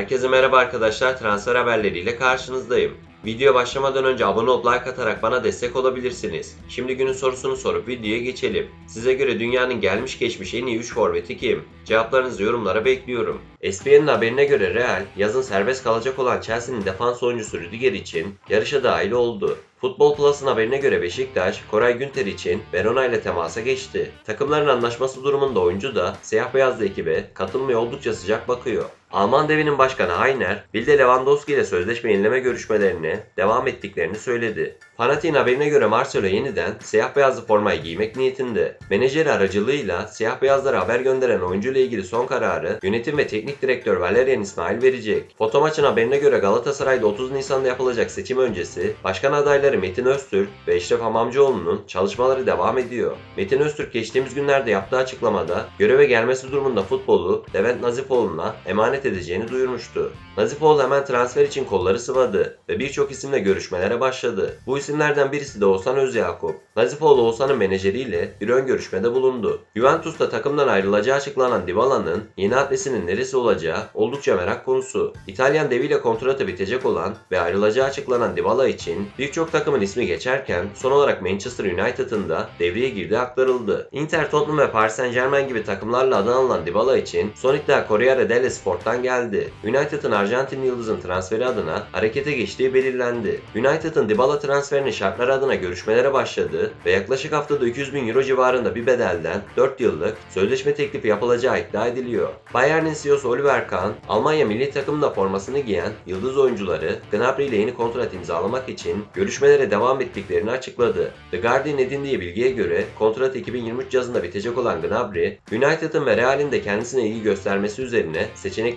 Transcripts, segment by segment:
Herkese merhaba arkadaşlar. Transfer haberleriyle karşınızdayım. Video başlamadan önce abone olup like atarak bana destek olabilirsiniz. Şimdi günün sorusunu sorup videoya geçelim. Size göre dünyanın gelmiş geçmiş en iyi 3 forveti kim? Cevaplarınızı yorumlara bekliyorum. ESPN'in haberine göre Real, yazın serbest kalacak olan Chelsea'nin defans oyuncusu Rüdiger için yarışa dahil oldu. Futbol Plus'ın haberine göre Beşiktaş, Koray Günter için Verona ile temasa geçti. Takımların anlaşması durumunda oyuncu da siyah beyazlı ekibe katılmaya oldukça sıcak bakıyor. Alman devinin başkanı Heiner, Bilde Lewandowski ile sözleşme yenileme görüşmelerine devam ettiklerini söyledi. Fanatik'in haberine göre Marcelo yeniden siyah beyazlı formayı giymek niyetinde. Menajeri aracılığıyla siyah beyazlara haber gönderen oyuncu ile ilgili son kararı yönetim ve teknik direktör Valerian İsmail verecek. Fotomaçın haberine göre Galatasaray'da 30 Nisan'da yapılacak seçim öncesi başkan adayları Metin Öztürk ve Eşref Hamamcıoğlu'nun çalışmaları devam ediyor. Metin Öztürk geçtiğimiz günlerde yaptığı açıklamada göreve gelmesi durumunda futbolu Levent Nazifoğlu'na emanet edeceğini duyurmuştu. Nazifoğlu hemen transfer için kolları sıvadı ve birçok isimle görüşmelere başladı. Bu isimlerden birisi de Oğuzhan Özyakup. Nazifoğlu Oğuzhan'ın menajeriyle bir ön görüşmede bulundu. Juventus'ta takımdan ayrılacağı açıklanan Dybala'nın yeni adresinin neresi olacağı oldukça merak konusu. İtalyan deviyle kontratı bitecek olan ve ayrılacağı açıklanan Dybala için birçok takımın ismi geçerken son olarak Manchester United'ın da devreye girdiği aktarıldı. Inter, Tottenham ve Paris Saint Germain gibi takımlarla adını alınan Dybala için son iddia Corriere dello Sport'tan geldi. United'ın Arjantin yıldızın transferi adına harekete geçtiği belirlendi. United'ın Dybala transferinin şartları adına görüşmelere başladığı ve yaklaşık haftada 200 bin euro civarında bir bedelden 4 yıllık sözleşme teklifi yapılacağı iddia ediliyor. Bayern'in CEO'su Oliver Kahn, Almanya milli takımında formasını giyen yıldız oyuncuları Gnabry ile yeni kontrat imzalamak için görüşmelere devam ettiklerini açıkladı. The Guardian edindiği bilgiye göre kontrat 2023 yazında bitecek olan Gnabry, United'ın ve Real'in de kendisine ilgi göstermesi üzerine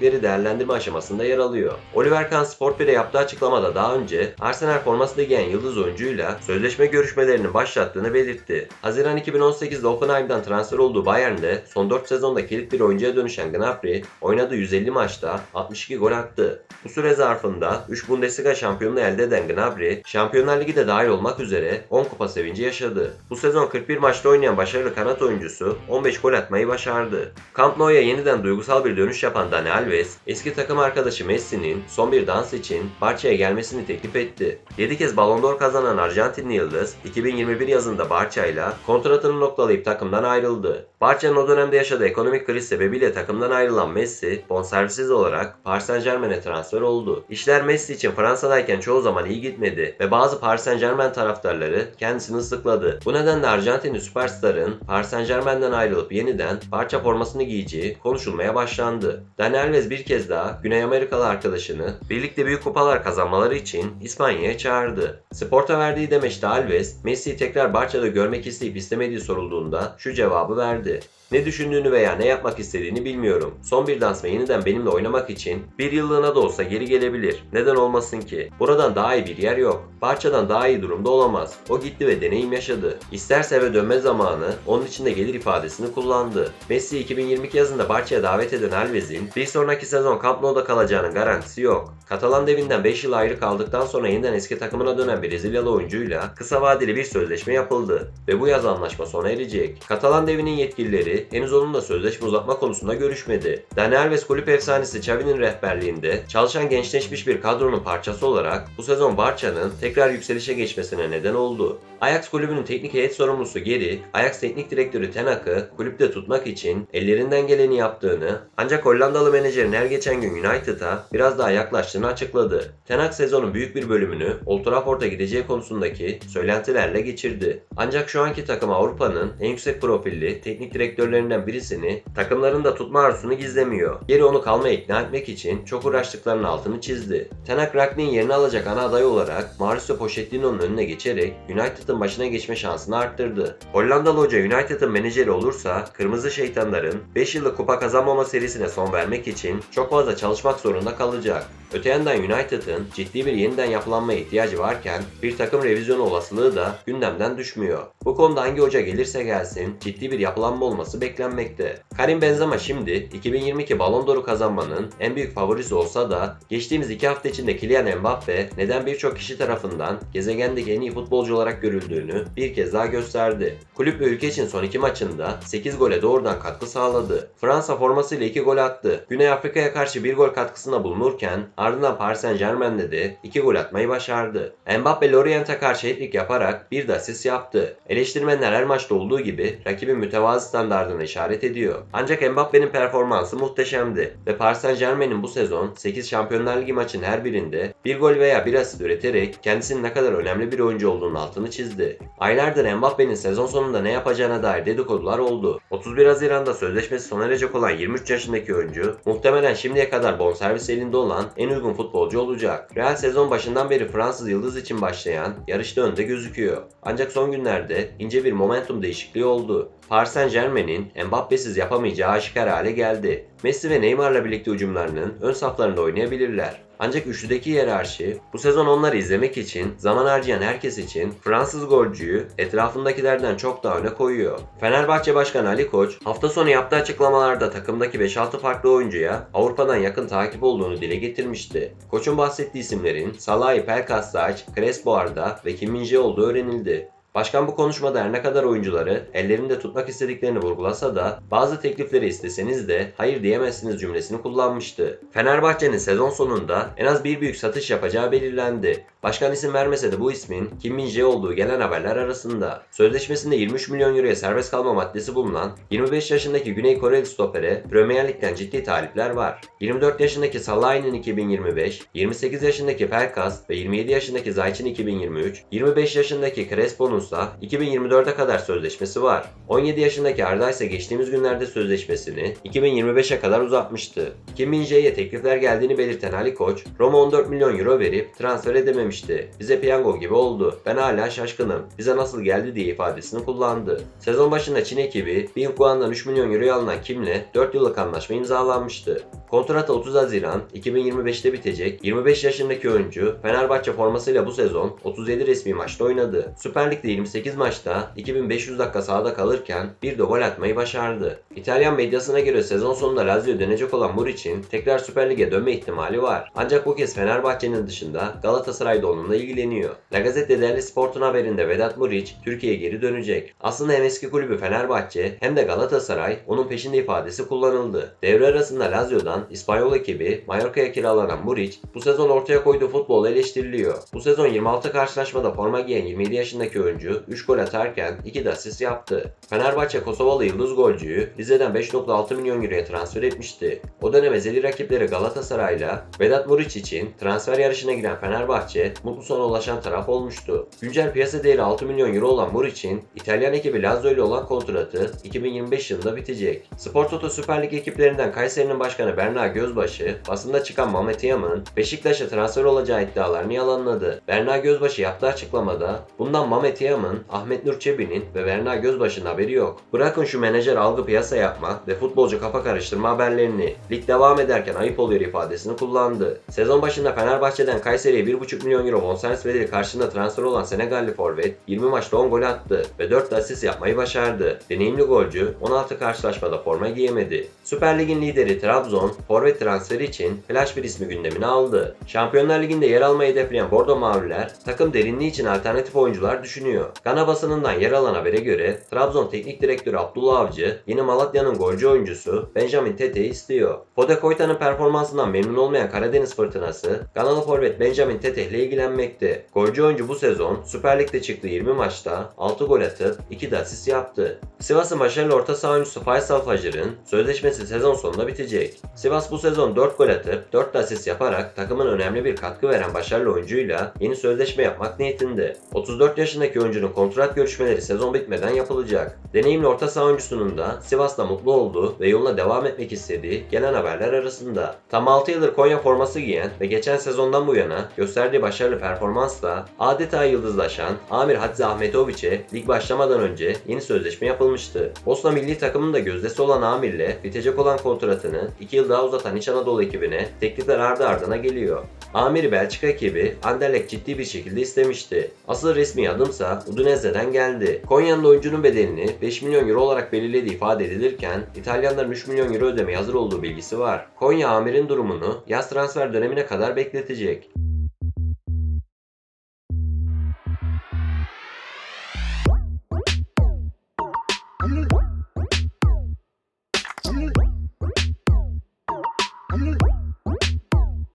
seçenekleri değerlendirme aşamasında yer alıyor. Oliver Kahn Sport 1'e yaptığı açıklamada daha önce Arsenal formasını giyen yıldız oyuncuyla sözleşme görüşmelerinin başlattığını belirtti. Haziran 2018'de Hoffenheim'dan transfer olduğu Bayern'de son 4 sezonda kilit bir oyuncuya dönüşen Gnabry oynadığı 150 maçta 62 gol attı. Bu süre zarfında 3 Bundesliga şampiyonluğu elde eden Gnabry, Şampiyonlar Ligi de dahil olmak üzere 10 kupa sevinci yaşadı. Bu sezon 41 maçta oynayan başarılı kanat oyuncusu 15 gol atmayı başardı. Camp Nou'ya yeniden duygusal bir dönüş yapan Dani Alves, eski takım arkadaşı Messi'nin son bir dans için Barça'ya gelmesini teklif etti. 7 kez Ballon d'Or kazanan Arjantinli Yıldız, 2021 yazında Barça'yla kontratını noktalayıp takımdan ayrıldı. Barça'nın o dönemde yaşadığı ekonomik kriz sebebiyle takımdan ayrılan Messi, bonservisiz olarak Paris Saint Germain'e transfer oldu. İşler Messi için Fransa'dayken çoğu zaman iyi gitmedi ve bazı Paris Saint Germain taraftarları kendisini ıslıkladı. Bu nedenle Arjantinli süperstarın Paris Saint Germain'den ayrılıp yeniden Barça formasını giyeceği konuşulmaya başlandı. Dani Alves bir kez daha Güney Amerikalı arkadaşını birlikte büyük kupalar kazanmaları için İspanya'ya çağırdı. Sport'a verdiği demeçte Alves, Messi'yi tekrar Barça'da görmek isteyip istemediği sorulduğunda şu cevabı verdi. Ne düşündüğünü veya ne yapmak istediğini bilmiyorum. Son bir dans ve yeniden benimle oynamak için bir yıllığına da olsa geri gelebilir. Neden olmasın ki? Buradan daha iyi bir yer yok. Barça'dan daha iyi durumda olamaz. O gitti ve deneyim yaşadı. İsterse eve dönme zamanı onun için de gelir ifadesini kullandı. Messi 2022 yazında Barça'ya davet eden Alves'in bir sonraki sezon Camp Nou'da kalacağının garantisi yok. Katalan devinden 5 yıl ayrı kaldıktan sonra yeniden eski takımına dönen Brezilyalı oyuncuyla kısa vadeli bir sözleşme yapıldı ve bu yaz anlaşma sona erecek. Katalan devinin yetkilileri henüz onunla sözleşme uzatma konusunda görüşmedi. Dani Alves kulüp efsanesi Xavi'nin rehberliğinde çalışan gençleşmiş bir kadronun parçası olarak bu sezon Barça'nın tekrar yükselişe geçmesine neden oldu. Ajax kulübünün teknik heyet sorumlusu Geri, Ajax teknik direktörü Ten Hag'ı kulüpte tutmak için ellerinden geleni yaptığını ancak Hollandalı menajerin her geçen gün United'a biraz daha yaklaştığını açıkladı. Ten Hag sezonun büyük bir bölümünü Old Trafford'a gideceği konusundaki söylentilerle geçirdi. Ancak şu anki takım Avrupa'nın en yüksek profilli teknik direktörlerinden birisini takımlarında tutma arzusunu gizlemiyor. Geri onu kalmaya ikna etmek için çok uğraştıklarının altını çizdi. Ten Hag Ragnik'in yerini alacak ana aday olarak Mauricio Pochettino'nun önüne geçerek United'ın başına geçme şansını arttırdı. Hollandalı hoca United'ın menajeri olursa Kırmızı Şeytanların 5 yıllık kupa kazanmama serisine son vermek için çok fazla çalışmak zorunda kalacak. Öte yandan United'ın ciddi bir yeniden yapılanmaya ihtiyacı varken bir takım revizyonu olasılığı da gündemden düşmüyor. Bu konuda hangi hoca gelirse gelsin ciddi bir yapılanma olması beklenmekte. Karim Benzema şimdi 2022 Ballon d'Or'u kazanmanın en büyük favorisi olsa da geçtiğimiz iki hafta içinde Kylian Mbappe neden birçok kişi tarafından gezegendeki en iyi futbolcu olarak görüldüğünü bir kez daha gösterdi. Kulüp ve ülke için son iki maçında 8 gole doğrudan katkı sağladı. Fransa formasıyla 2 gol attı. Güney Afrika'ya karşı bir gol katkısında bulunurken ardından Paris Saint Germain'de de 2 gol atmayı başardı. Mbappe Lorient'e karşı hat yaparak bir de asist yaptı. Eleştirmenler her maçta olduğu gibi rakibin mütevazı standartına işaret ediyor. Ancak Mbappe'nin performansı muhteşemdi ve Paris Saint Germain'in bu sezon 8 Şampiyonlar Ligi maçının her birinde bir gol veya bir asist üreterek kendisinin ne kadar önemli bir oyuncu olduğunun altını çizdi. Aylardır Mbappe'nin sezon sonunda ne yapacağına dair dedikodular oldu. 31 Haziran'da sözleşmesi sona erecek olan 23 yaşındaki oyuncu muhtemelen şimdiye kadar bonservis elinde olan en uygun futbolcu olacak. Real sezon başından beri Fransız yıldız için başlayan yarışta önde gözüküyor. Ancak son günlerde ince bir momentum değişikliği oldu. Paris Saint Germain'in Mbappe'siz yapamayacağı aşikar hale geldi. Messi ve Neymar'la birlikte hücumlarının ön saflarında oynayabilirler. Ancak üçlüdeki hiyerarşi bu sezon onları izlemek için zaman harcayan herkes için Fransız golcüyü etrafındakilerden çok daha öne koyuyor. Fenerbahçe Başkanı Ali Koç hafta sonu yaptığı açıklamalarda takımdaki 5-6 farklı oyuncuya Avrupa'dan yakın takip olduğunu dile getirmişti. Koç'un bahsettiği isimlerin Salahi Pelkassaç, Crespo Arda ve Kim Min-jae olduğu öğrenildi. Başkan bu konuşmada her ne kadar oyuncuları ellerinde tutmak istediklerini vurgulasa da bazı teklifleri isteseniz de hayır diyemezsiniz cümlesini kullanmıştı. Fenerbahçe'nin sezon sonunda en az bir büyük satış yapacağı belirlendi. Başkan isim vermese de bu ismin Kim Min-jae olduğu gelen haberler arasında. Sözleşmesinde 23 milyon euroya serbest kalma maddesi bulunan 25 yaşındaki Güney Koreli stopere Premier Lig'den ciddi talipler var. 24 yaşındaki Salah'ın 2025, 28 yaşındaki Pelkas ve 27 yaşındaki Zayç'in 2023, 25 yaşındaki Crespo'nun ise 2024'e kadar sözleşmesi var. 17 yaşındaki Arda ise geçtiğimiz günlerde sözleşmesini 2025'e kadar uzatmıştı. Kim Min-jae'ye teklifler geldiğini belirten Ali Koç, Roma 14 milyon euro verip transfer edememişti. Bize piyango gibi oldu. Ben hala şaşkınım. Bize nasıl geldi diye ifadesini kullandı. Sezon başında Çin ekibi Bing Guan'dan 3 milyon euroya alınan Kim'le 4 yıllık anlaşma imzalanmıştı. Kontrat 30 Haziran 2025'te bitecek. 25 yaşındaki oyuncu Fenerbahçe formasıyla bu sezon 37 resmi maçta oynadı. Süper Lig'de 28 maçta 2500 dakika sahada kalırken bir de gol atmayı başardı. İtalyan medyasına göre sezon sonunda Lazio dönecek olan Muric'in tekrar Süper Lig'e dönme ihtimali var. Ancak bu kez Fenerbahçe'nin dışında Galatasaray da onunla ilgileniyor. La Gazzetta dello Sport'un haberinde Vedat Muric Türkiye'ye geri dönecek. Aslında hem eski kulübü Fenerbahçe hem de Galatasaray onun peşinde ifadesi kullanıldı. Devre arasında Lazio'dan İspanyol ekibi Mallorca'ya kiralanan Muric bu sezon ortaya koyduğu futbol eleştiriliyor. Bu sezon 26 karşılaşmada forma giyen 27 yaşındaki oyuncu 3 gol atarken 2 de asist yaptı. Fenerbahçe Kosovalı yıldız golcüyü Rize'den 5.6 milyon euroya transfer etmişti. O dönem ezeli rakipleri Galatasaray'la Vedat Muric için transfer yarışına giren Fenerbahçe mutlu sona ulaşan taraf olmuştu. Güncel piyasa değeri 6 milyon euro olan Muric'in İtalyan ekibi Lazio ile olan kontratı 2025 yılında bitecek. Spor Toto Süper Lig ekiplerinden Kayseri'nin başkanı Berna Gözbaşı basında çıkan Mehmet Yaman'ın Beşiktaş'a transfer olacağı iddialarını yalanladı. Berna Gözbaşı yaptığı açıklamada bundan Mehmet Yaman, Ahmet Nur Çebi'nin ve Berna Gözbaşı'nın haberi yok. Bırakın şu menajer algı piyasa yapma ve futbolcu kafa karıştırma haberlerini. Lig devam ederken ayıp oluyor ifadesini kullandı. Sezon başında Fenerbahçe'den Kayseri'ye 1,5 milyon euro bonservis bedeli karşılığında transfer olan Senegalli forvet 20 maçta 10 gol attı ve 4 de asist yapmayı başardı. Deneyimli golcü 16 karşılaşmada forma giyemedi. Süper Lig'in lideri Trabzon, forvet transferi için flash bir ismi gündemine aldı. Şampiyonlar Ligi'nde yer almayı hedefleyen Bordo Mavililer, takım derinliği için alternatif oyuncular düşünüyor. Gana basınından yer alan habere göre Trabzon Teknik Direktörü Abdullah Avcı, yeni Malatya'nın golcü oyuncusu Benjamin Tete'yi istiyor. Fode Koyta'nın performansından memnun olmayan Karadeniz Fırtınası, Ganalı forvet Benjamin Tete ile ilgilenmekte. Golcü oyuncu bu sezon Süper Lig'de çıktığı 20 maçta 6 gol atıp 2 de asist yaptı. Sivas'ın başarılı orta saha oyuncusu Faysal Fajır'ın sözleşmesi sezon sonunda bitecek. Sivas bu sezon 4 gol atıp 4 de asist yaparak takımın önemli bir katkı veren başarılı oyuncuyla yeni sözleşme yapmak niyetinde. 34 yaşındaki oyuncunun kontrat görüşmeleri sezon bitmeden yapılacak. Deneyimli orta saha oyuncusunun da Sivas'ta mutlu olduğu ve yoluna devam etmek istediği gelen haberler arasında. Tam 6 yıldır Konya forması giyen ve geçen sezondan bu yana gösterdiği başarılı performansla adeta yıldızlaşan Amir Hadzi Ahmetoviç'e lig başlamadan önce yeni sözleşme yapılmıştı. Bosna milli takımının da gözdesi olan Amir'le bitecek olan kontratını 2 yılda daha uzatan İç Anadolu ekibine teklifler ardı ardına geliyor. Amiri Belçika ekibi Anderlecht ciddi bir şekilde istemişti. Asıl resmi adımsa Udinese'den geldi. Konya'nın oyuncunun bedelini 5 milyon euro olarak belirlediği ifade edilirken İtalyanların 3 milyon euro ödemeye hazır olduğu bilgisi var. Konya Amir'in durumunu yaz transfer dönemine kadar bekletecek.